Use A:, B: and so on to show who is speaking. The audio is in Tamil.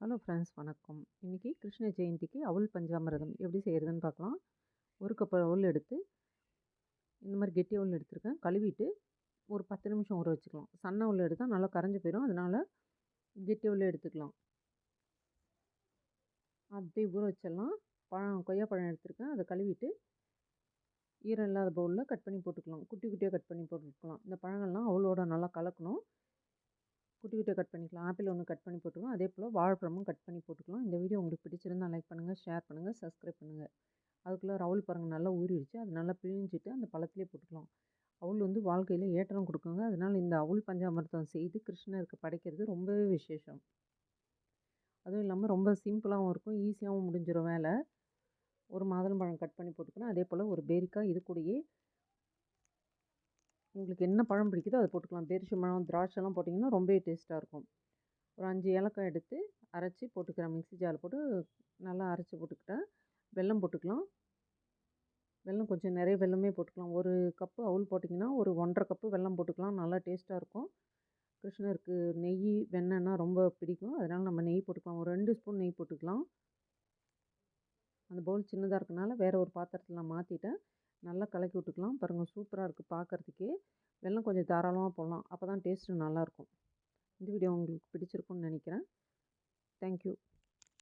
A: ஹலோ ஃப்ரெண்ட்ஸ் வணக்கம். இன்றைக்கி கிருஷ்ண ஜெயந்திக்கு அவுல் பஞ்சாமிரதம் எப்படி செய்கிறதுன்னு பார்க்கலாம். ஒரு கப் அவல் எடுத்து இந்த மாதிரி கெட்டி அவுள் எடுத்துருக்கேன். கழுவிட்டு ஒரு பத்து நிமிஷம் ஊற வச்சுக்கலாம். சன்ன உள்ள எடுத்தால் நல்லா கரைஞ்சி போயிடும் அதனால் கெட்டி அவல் எடுத்துக்கலாம். அப்படியே ஊற வச்சிடலாம். பழம் கொய்யாப்பழம் எடுத்துருக்கேன். அதை கழுவிட்டு ஈரம் இல்லாத பவுலில் கட் பண்ணி போட்டுக்கலாம். குட்டி குட்டியாக கட் பண்ணி போட்டுக்கலாம். இந்த பழங்கள்லாம் அவளோட நல்லா கலக்கணும். குட்டி குட்டியாக கட் பண்ணிக்கலாம். ஆப்பிள் ஒன்று கட் பண்ணி போட்டுக்கலாம் அதே போல் வாழைப்பழமும் கட் பண்ணி போட்டுக்கலாம். இந்த வீடியோ உங்களுக்கு பிடிச்சிருந்தால் லைக் பண்ணுங்கள் ஷேர் பண்ணுங்கள் சப்ஸ்கிரைப் பண்ணுங்கள் அதுக்குள்ளே ரவுல் பாருங்கள் நல்லா ஊறிடுச்சு. அது நல்லா பிழிஞ்சிட்டு அந்த பழத்துலேயே போட்டுக்கலாம். அவுள் வந்து வாழ்க்கையில் ஏற்றம் கொடுக்குங்க. அதனால் இந்த அவுள் பஞ்சாமிரதம் செய்து கிருஷ்ணருக்கு படைக்கிறது ரொம்பவே விசேஷம். அதுவும் இல்லாமல் ரொம்ப சிம்பிளாகவும் இருக்கும். ஈஸியாகவும் முடிஞ்சிடும் வேலை. ஒரு மாதுளம்பழம் கட் பண்ணி போட்டுக்கணும். அதே போல் ஒரு பேரிக்காய் இது கூடயே உங்களுக்கு என்ன பழம் பிடிக்குதோ அதை போட்டுக்கலாம். பேரிச்சம்பழம் திராட்சைலாம் போட்டிங்கன்னா ரொம்பவே டேஸ்ட்டாக இருக்கும். ஒரு அஞ்சு ஏலக்காய் எடுத்து அரைச்சி போட்டுக்கிறேன். மிக்ஸி ஜாரில் போட்டு நல்லா அரைச்சி போட்டுக்கிட்டேன். வெல்லம் போட்டுக்கலாம். வெல்லம் கொஞ்சம் நிறைய வெல்லமே போட்டுக்கலாம். ஒரு கப்பு அவுள் போட்டிங்கன்னா ஒரு ஒன்றரை கப்பு வெல்லம் போட்டுக்கலாம். நல்லா டேஸ்ட்டாக இருக்கும். கிருஷ்ணருக்கு நெய் வெண்ணெய்னா ரொம்ப பிடிக்கும். அதனால் நம்ம நெய் போட்டுக்கலாம். ஒரு ரெண்டு ஸ்பூன் நெய் போட்டுக்கலாம். அந்த பவுல் சின்னதாக இருக்கனால வேறு ஒரு பாத்திரத்தில் நான் மாற்றிட்டேன் நல்லா கலக்கி விட்டுக்கலாம். பாருங்கள் சூப்பராக இருக்குது பார்க்குறதுக்கே வெள்ளம் கொஞ்சம் தாராளமாக போடலாம். அப்போ தான் டேஸ்ட்டு நல்லாயிருக்கும் இந்த வீடியோ உங்களுக்கு பிடிச்சிருக்குன்னு நினைக்கிறேன். தேங்க்யூ